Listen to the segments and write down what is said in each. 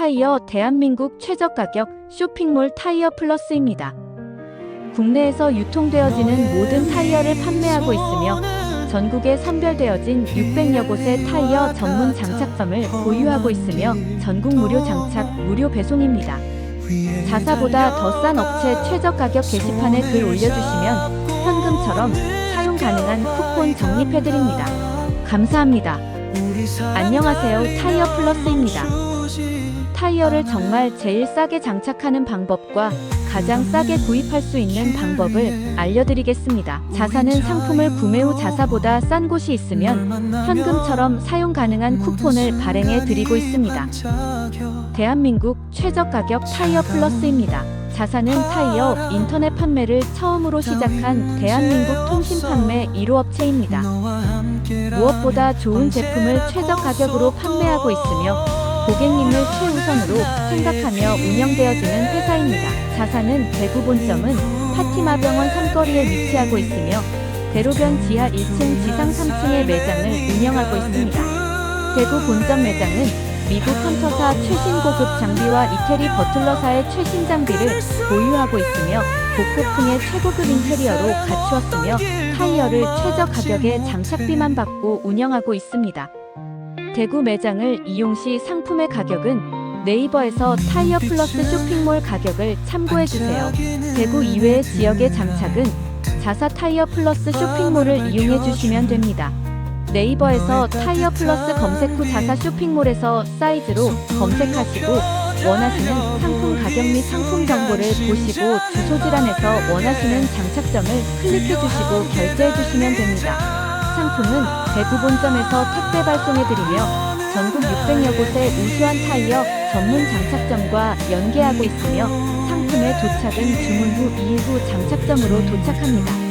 타이어 대한민국 최저 가격 쇼핑몰 타이어 플러스입니다. 국내에서 유통되어지는 모든 타이어를 판매하고 있으며 전국에 선별되어진 600여 곳의 타이어 전문 장착점을 보유하고 있으며 전국 무료 장착, 무료 배송입니다. 자사보다 더 싼 업체 최저 가격 게시판에 글 올려주시면 현금처럼 사용 가능한 쿠폰 적립해드립니다. 감사합니다. 안녕하세요. 타이어 플러스입니다. 타이어를 정말 제일 싸게 장착하는 방법과 가장 싸게 구입할 수 있는 방법을 알려드리겠습니다. 자사는 상품을 구매 후 자사보다 싼 곳이 있으면 현금처럼 사용 가능한 쿠폰을 발행해 드리고 있습니다. 대한민국 최저 가격 타이어 플러스입니다. 자사는 타이어 인터넷 판매를 처음으로 시작한 대한민국 통신 판매 1호 업체입니다. 무엇보다 좋은 제품을 최저 가격으로 판매하고 있으며 고객님을 최우선으로 생각하며 운영되어지는 회사입니다. 자사는 대구 본점은 파티마 병원 삼거리에 위치하고 있으며 대로변 지하 1층 지상 3층의 매장을 운영하고 있습니다. 대구 본점 매장은 미국 컴퓨터사 최신 고급 장비와 이태리 버틀러사의 최신 장비를 보유하고 있으며 고급풍의 최고급 인테리어로 갖추었으며 타이어를 최저 가격에 장착비만 받고 운영하고 있습니다. 대구 매장을 이용 시 상품의 가격은 네이버에서 타이어 플러스 쇼핑몰 가격을 참고해 주세요. 대구 이외의 지역의 장착은 자사 타이어 플러스 쇼핑몰을 이용해 주시면 됩니다. 네이버에서 타이어 플러스 검색 후 자사 쇼핑몰에서 사이즈로 검색하시고 원하시는 상품 가격 및 상품 정보를 보시고 주소 질환에서 원하시는 장착점을 클릭해 주시고 결제해 주시면 됩니다. 상품은 대구 본점에서 택배 발송해 드리며 전국 600여 곳의 우수한 타이어 전문 장착점과 연계하고 있으며 상품의 도착은 주문 후 2일 후 장착점으로 도착합니다.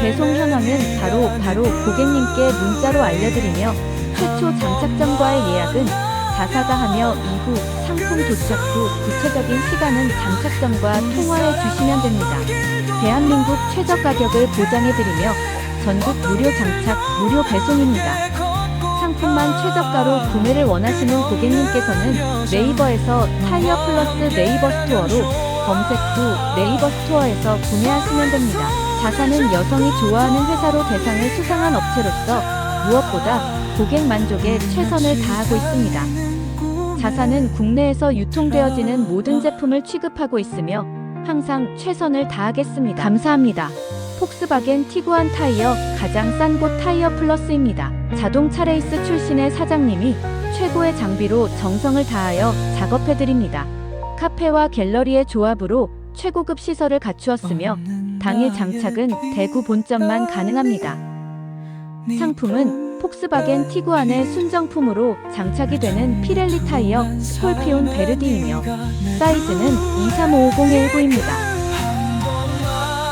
배송 현황은 바로 바로 고객님께 문자로 알려드리며 최초 장착점과의 예약은 자사가 하며 이후 상품 도착 후 구체적인 시간은 장착점과 통화해 주시면 됩니다. 대한민국 최저 가격을 보장해드리며 전국 무료 장착, 무료 배송입니다. 상품만 최저가로 구매를 원하시는 고객님께서는 네이버에서 타이어 플러스 네이버 스토어로 검색 후 네이버 스토어에서 구매하시면 됩니다. 자사는 여성이 좋아하는 회사로 대상을 수상한 업체로서 무엇보다 고객 만족에 최선을 다하고 있습니다. 자사는 국내에서 유통되어지는 모든 제품을 취급하고 있으며 항상 최선을 다하겠습니다. 감사합니다. 폭스바겐 티구안 타이어 가장 싼 곳 타이어 플러스입니다. 자동차 레이스 출신의 사장님이 최고의 장비로 정성을 다하여 작업해드립니다. 카페와 갤러리의 조합으로 최고급 시설을 갖추었으며 당일 장착은 대구 본점만 가능합니다. 상품은 폭스바겐 티구안의 순정품으로 장착이 되는 피렐리 타이어 스콜피온 베르디이며 사이즈는 2355019입니다.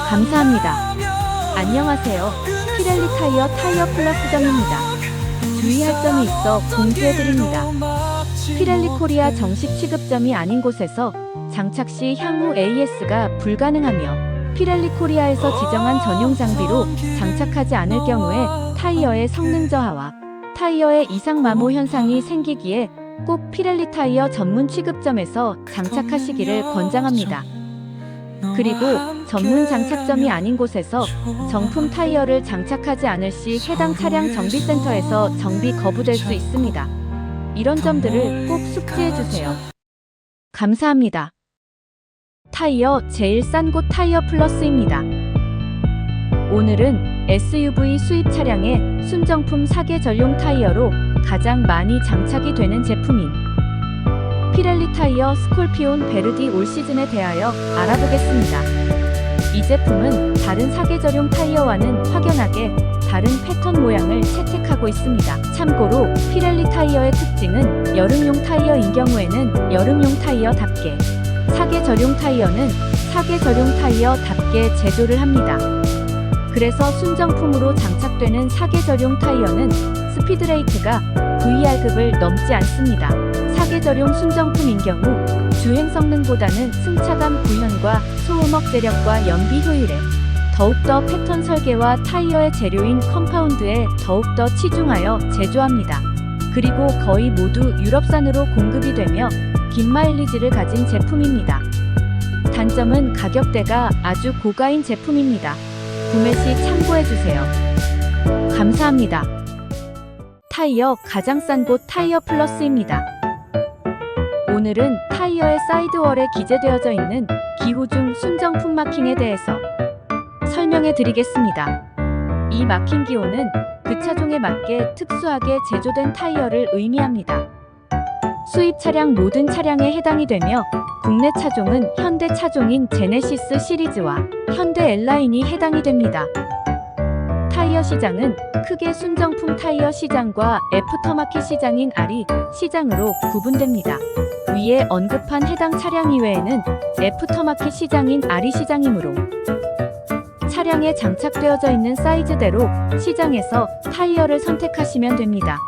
감사합니다. 안녕하세요. 피렐리 타이어 타이어 플러스점입니다. 주의할 점이 있어 공지해드립니다. 피렐리 코리아 정식 취급점이 아닌 곳에서 장착 시 향후 AS가 불가능하며 피렐리 코리아에서 지정한 전용 장비로 장착하지 않을 경우에 타이어의 성능 저하와 타이어의 이상 마모 현상이 생기기에 꼭 피렐리 타이어 전문 취급점에서 장착하시기를 권장합니다. 그리고 전문 장착점이 아닌 곳에서 정품 타이어를 장착하지 않을 시 해당 차량 정비센터에서 정비 거부될 수 있습니다. 이런 점들을 꼭 숙지해 주세요. 감사합니다. 타이어 제일 싼 곳 타이어 플러스입니다. 오늘은 SUV 수입 차량의 순정품 사계 전용 타이어로 가장 많이 장착이 되는 제품인 피렐리 타이어 스콜피온 베르디 올 시즌에 대하여 알아보겠습니다. 이 제품은 다른 사계절용 타이어와는 확연하게 다른 패턴 모양을 채택하고 있습니다. 참고로 피렐리 타이어의 특징은 여름용 타이어인 경우에는 여름용 타이어답게 사계절용 타이어는 사계절용 타이어답게 제조를 합니다. 그래서 순정품으로 장착되는 사계절용 타이어는 스피드레이트가 VR급을 넘지 않습니다. 사계절용 순정품인 경우 주행 성능보다는 승차감 구현과 소음 억제력과 연비 효율에 더욱더 패턴 설계와 타이어의 재료인 컴파운드에 더욱더 치중하여 제조합니다. 그리고 거의 모두 유럽산으로 공급이 되며 긴 마일리지를 가진 제품입니다. 단점은 가격대가 아주 고가인 제품입니다. 구매 시 참고해주세요. 감사합니다. 타이어 가장 싼 곳 타이어 플러스입니다. 오늘은 타이어의 사이드월에 기재되어져 있는 기호 중 순정품 마킹에 대해서 설명해 드리겠습니다. 이 마킹 기호는 그 차종에 맞게 특수하게 제조된 타이어를 의미합니다. 수입 차량 모든 차량에 해당이 되며 국내 차종은 현대 차종인 제네시스 시리즈와 현대 엘라인이 해당이 됩니다. 타이어 시장은 크게 순정품 타이어 시장과 애프터마켓 시장인 아리 시장으로 구분됩니다. 위에 언급한 해당 차량 이외에는 애프터마켓 시장인 아리 시장이므로 차량에 장착되어져 있는 사이즈대로 시장에서 타이어를 선택하시면 됩니다.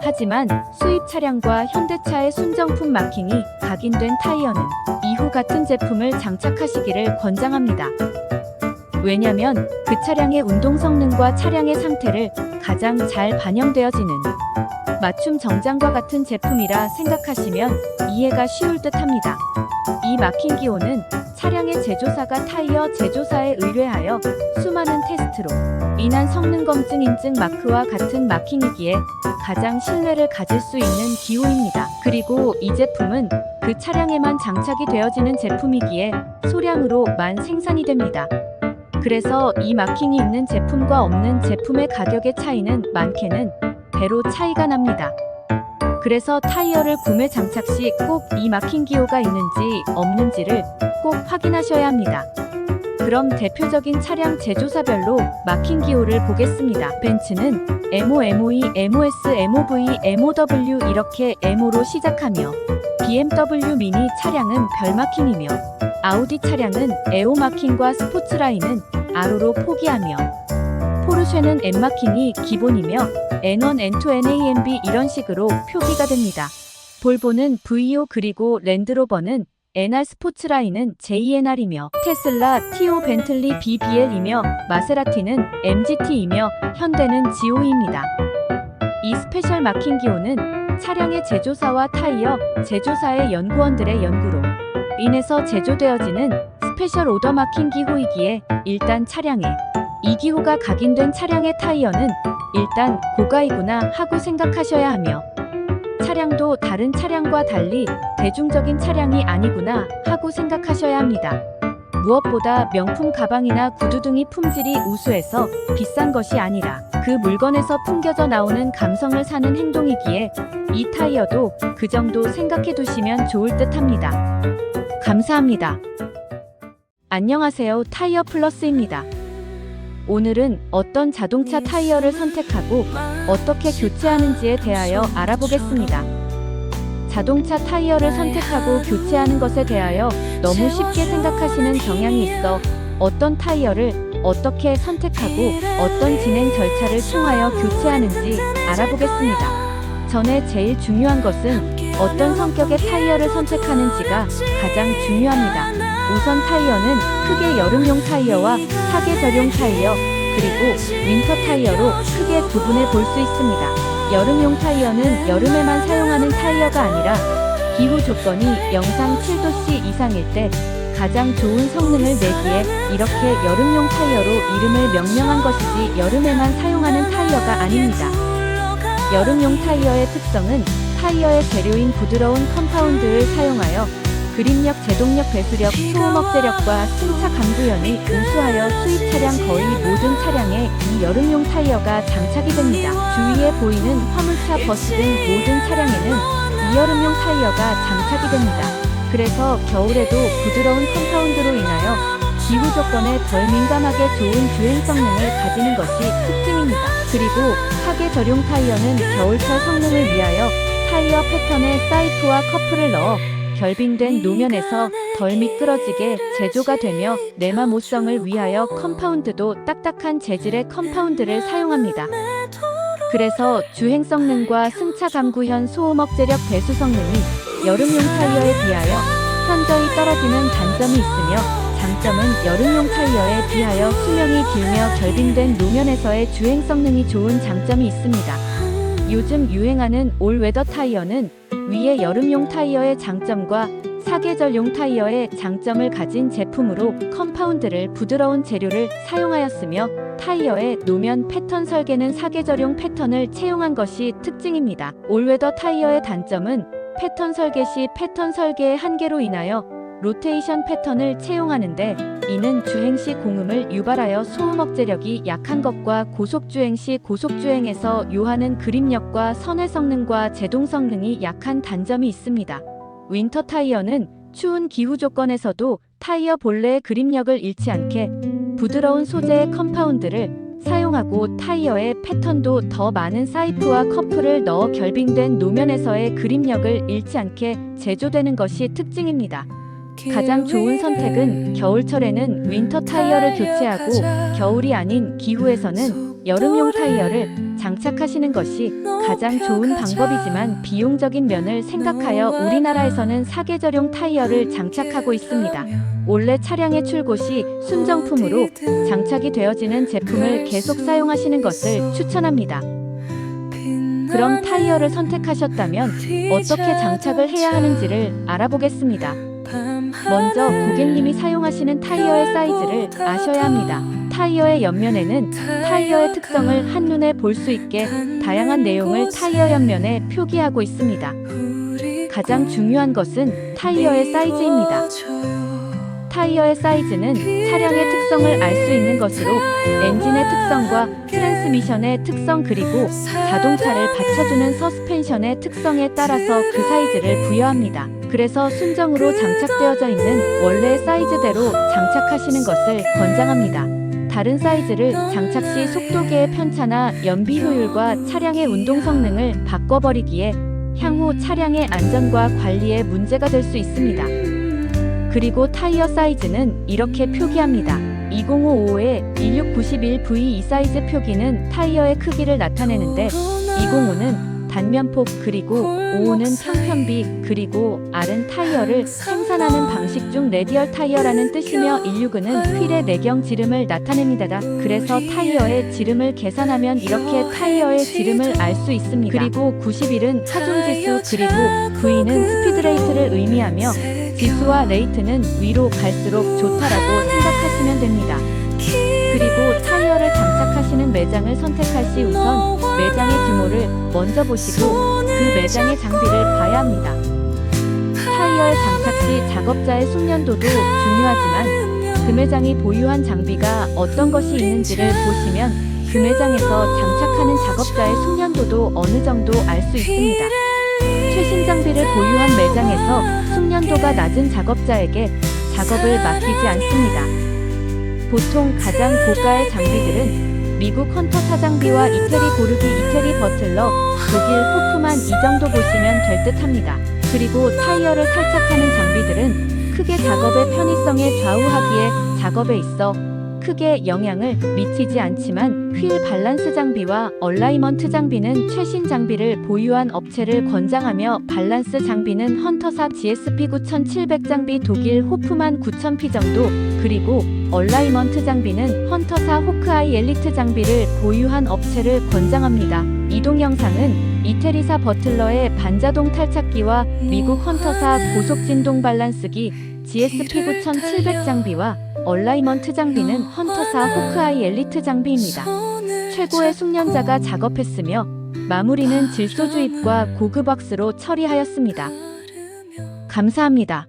하지만 수입 차량과 현대차의 순정품 마킹이 각인된 타이어는 이후 같은 제품을 장착하시기를 권장합니다. 왜냐면 그 차량의 운동 성능과 차량의 상태를 가장 잘 반영되어지는 맞춤 정장과 같은 제품이라 생각하시면 이해가 쉬울 듯 합니다. 이 마킹 기호는 차량의 제조사가 타이어 제조사에 의뢰하여 수많은 테스트로 인한 성능 검증 인증 마크와 같은 마킹이기에 가장 신뢰를 가질 수 있는 기호입니다. 그리고 이 제품은 그 차량에만 장착이 되어지는 제품이기에 소량으로만 생산이 됩니다. 그래서 이 마킹이 있는 제품과 없는 제품의 가격의 차이는 많게는 배로 차이가 납니다. 그래서 타이어를 구매 장착 시 꼭 이 마킹 기호가 있는지 없는지를 꼭 확인하셔야 합니다. 그럼 대표적인 차량 제조사별로 마킹 기호를 보겠습니다. 벤츠는 MO, MOE, MOS, MOV, MOW 이렇게 MO로 시작하며 BMW 미니 차량은 별 마킹이며 아우디 차량은 에오 마킹과 스포츠라인은 R로 포기하며 포르쉐는 M 마킹이 기본이며 N1, N2, NAMB 이런 식으로 표기가 됩니다. 볼보는 VO 그리고 랜드로버는 NR 스포츠라인은 JNR이며 테슬라, TO 벤틀리 BBL이며 마세라티는 MGT이며 현대는 GOE입니다. 이 스페셜 마킹 기호는 차량의 제조사와 타이어 제조사의 연구원들의 연구로 인해서 제조되어지는 스페셜 오더 마킹 기호이기에 일단 차량에 이 기호가 각인된 차량의 타이어는 일단 고가이구나 하고 생각하셔야 하며 차량도 다른 차량과 달리 대중적인 차량이 아니구나 하고 생각하셔야 합니다. 무엇보다 명품 가방이나 구두 등이 품질이 우수해서 비싼 것이 아니라 그 물건에서 풍겨져 나오는 감성을 사는 행동이기에 이 타이어도 그 정도 생각해 두시면 좋을 듯 합니다. 감사합니다. 안녕하세요. 타이어 플러스입니다. 오늘은 어떤 자동차 타이어를 선택하고 어떻게 교체하는지에 대하여 알아보겠습니다. 자동차 타이어를 선택하고 교체하는 것에 대하여 너무 쉽게 생각하시는 경향이 있어 어떤 타이어를 어떻게 선택하고 어떤 진행 절차를 통하여 교체하는지 알아보겠습니다. 전에 제일 중요한 것은 어떤 성격의 타이어를 선택하는지가 가장 중요합니다. 우선 타이어는 크게 여름용 타이어와 사계절용 타이어 그리고 윈터 타이어로 크게 구분해 볼 수 있습니다. 여름용 타이어는 여름에만 사용하는 타이어가 아니라 기후 조건이 영상 7도씨 이상일 때 가장 좋은 성능을 내기에 이렇게 여름용 타이어로 이름을 명명한 것이지 여름에만 사용하는 타이어가 아닙니다. 여름용 타이어의 특성은 타이어의 재료인 부드러운 컴파운드를 사용하여 그립력, 제동력, 배수력, 소음 억제력과 승차 감구연이 우수하여 수입 차량 거의 모든 차량에 이 여름용 타이어가 장착이 됩니다. 주위에 보이는 화물차, 버스 등 모든 차량에는 이 여름용 타이어가 장착이 됩니다. 그래서 겨울에도 부드러운 컴파운드로 인하여 기후 조건에 덜 민감하게 좋은 주행 성능을 가지는 것이 특징입니다. 그리고 하계 절용 타이어는 겨울철 성능을 위하여 타이어 패턴에 사이프와 커플을 넣어 결빙된 노면에서 덜 미끄러지게 제조가 되며 내마모성을 위하여 컴파운드도 딱딱한 재질의 컴파운드를 사용합니다. 그래서 주행 성능과 승차 감 구현 소음 억 제력 배수 성능이 여름용 타이어에 비하여 현저히 떨어지는 단점이 있으며 장점은 여름용 타이어에 비하여 수명이 길며 결빙된 노면에서의 주행 성능이 좋은 장점이 있습니다. 요즘 유행하는 올웨더 타이어는 위에 여름용 타이어의 장점과 사계절용 타이어의 장점을 가진 제품으로 컴파운드를 부드러운 재료를 사용하였으며 타이어의 노면 패턴 설계는 사계절용 패턴을 채용한 것이 특징입니다. 올웨더 타이어의 단점은 패턴 설계 시 패턴 설계의 한계로 인하여 로테이션 패턴을 채용하는데 이는 주행 시 공음을 유발하여 소음 억제력이 약한 것과 고속 주행 시 고속 주행에서 요하는 그립력과 선회 성능과 제동 성능이 약한 단점이 있습니다. 윈터 타이어는 추운 기후 조건에서도 타이어 본래의 그립력을 잃지 않게 부드러운 소재의 컴파운드를 사용하고 타이어의 패턴도 더 많은 사이프와 커프를 넣어 결빙된 노면에서의 그립력을 잃지 않게 제조되는 것이 특징입니다. 가장 좋은 선택은 겨울철에는 윈터 타이어를 교체하고 겨울이 아닌 기후에서는 여름용 타이어를 장착하시는 것이 가장 좋은 방법이지만 비용적인 면을 생각하여 우리나라에서는 사계절용 타이어를 장착하고 있습니다. 원래 차량의 출고 시 순정품으로 장착이 되어지는 제품을 계속 사용하시는 것을 추천합니다. 그럼 타이어를 선택하셨다면 어떻게 장착을 해야 하는지를 알아보겠습니다. 먼저 고객님이 사용하시는 타이어의 사이즈를 아셔야 합니다. 타이어의 옆면에는 타이어의 특성을 한눈에 볼 수 있게 다양한 내용을 타이어 옆면에 표기하고 있습니다. 가장 중요한 것은 타이어의 사이즈입니다. 타이어의 사이즈는 차량의 특성을 알 수 있는 것으로 엔진의 특성과 트랜스미션의 특성 그리고 자동차를 받쳐주는 서스펜션의 특성에 따라서 그 사이즈를 부여합니다. 그래서 순정으로 장착되어져 있는 원래의 사이즈대로 장착하시는 것을 권장합니다. 다른 사이즈를 장착 시 속도계의 편차나 연비 효율과 차량의 운동 성능을 바꿔버리기에 향후 차량의 안전과 관리에 문제가 될 수 있습니다. 그리고 타이어 사이즈는 이렇게 표기합니다. 2055의 1691V 이 사이즈 표기는 타이어의 크기를 나타내는데 205는 단면폭 그리고 55는 평편비 그리고 R은 타이어를 생산하는 방식 중 레디얼 타이어라는 뜻이며 169는 휠의 내경 지름을 나타냅니다. 그래서 타이어의 지름을 계산하면 이렇게 타이어의 지름을 알 수 있습니다. 그리고 91은 하중지수 그리고 V는 스피드레이트를 의미하며 지수와 레이트는 위로 갈수록 좋다라고 생각하시면 됩니다. 그리고 타이어를 장착하시는 매장을 선택할 시 우선 매장의 규모를 먼저 보시고 그 매장의 장비를 봐야 합니다. 타이어의 장착 시 작업자의 숙련도도 중요하지만 그 매장이 보유한 장비가 어떤 것이 있는지를 보시면 그 매장에서 장착하는 작업자의 숙련도도 어느 정도 알 수 있습니다. 최신 장비를 보유한 매장에서 숙련도가 낮은 작업자에게 작업을 맡기지 않습니다. 보통 가장 고가의 장비들은 미국 헌터 사 장비와 이태리 고르기 이태리 버틀러, 독일 호프만 이 정도 보시면 될 듯 합니다. 그리고 타이어를 탈착하는 장비들은 크게 작업의 편의성에 좌우하기에 작업에 있어 크게 영향을 미치지 않지만 휠 밸런스 장비와 얼라이먼트 장비는 최신 장비를 보유한 업체를 권장하며 밸런스 장비는 헌터사 GSP 9700 장비 독일 호프만 9000P 정도 그리고 얼라이먼트 장비는 헌터사 호크아이 엘리트 장비를 보유한 업체를 권장합니다. 이동 영상은 이태리사 버틀러의 반자동 탈착기와 미국 헌터사 고속 진동 밸런스기 GSP 9700 장비와 얼라이먼트 장비는 헌터사 호크아이 엘리트 장비입니다. 최고의 숙련자가 작업했으며 마무리는 질소 주입과 고급 왁스로 처리하였습니다. 감사합니다.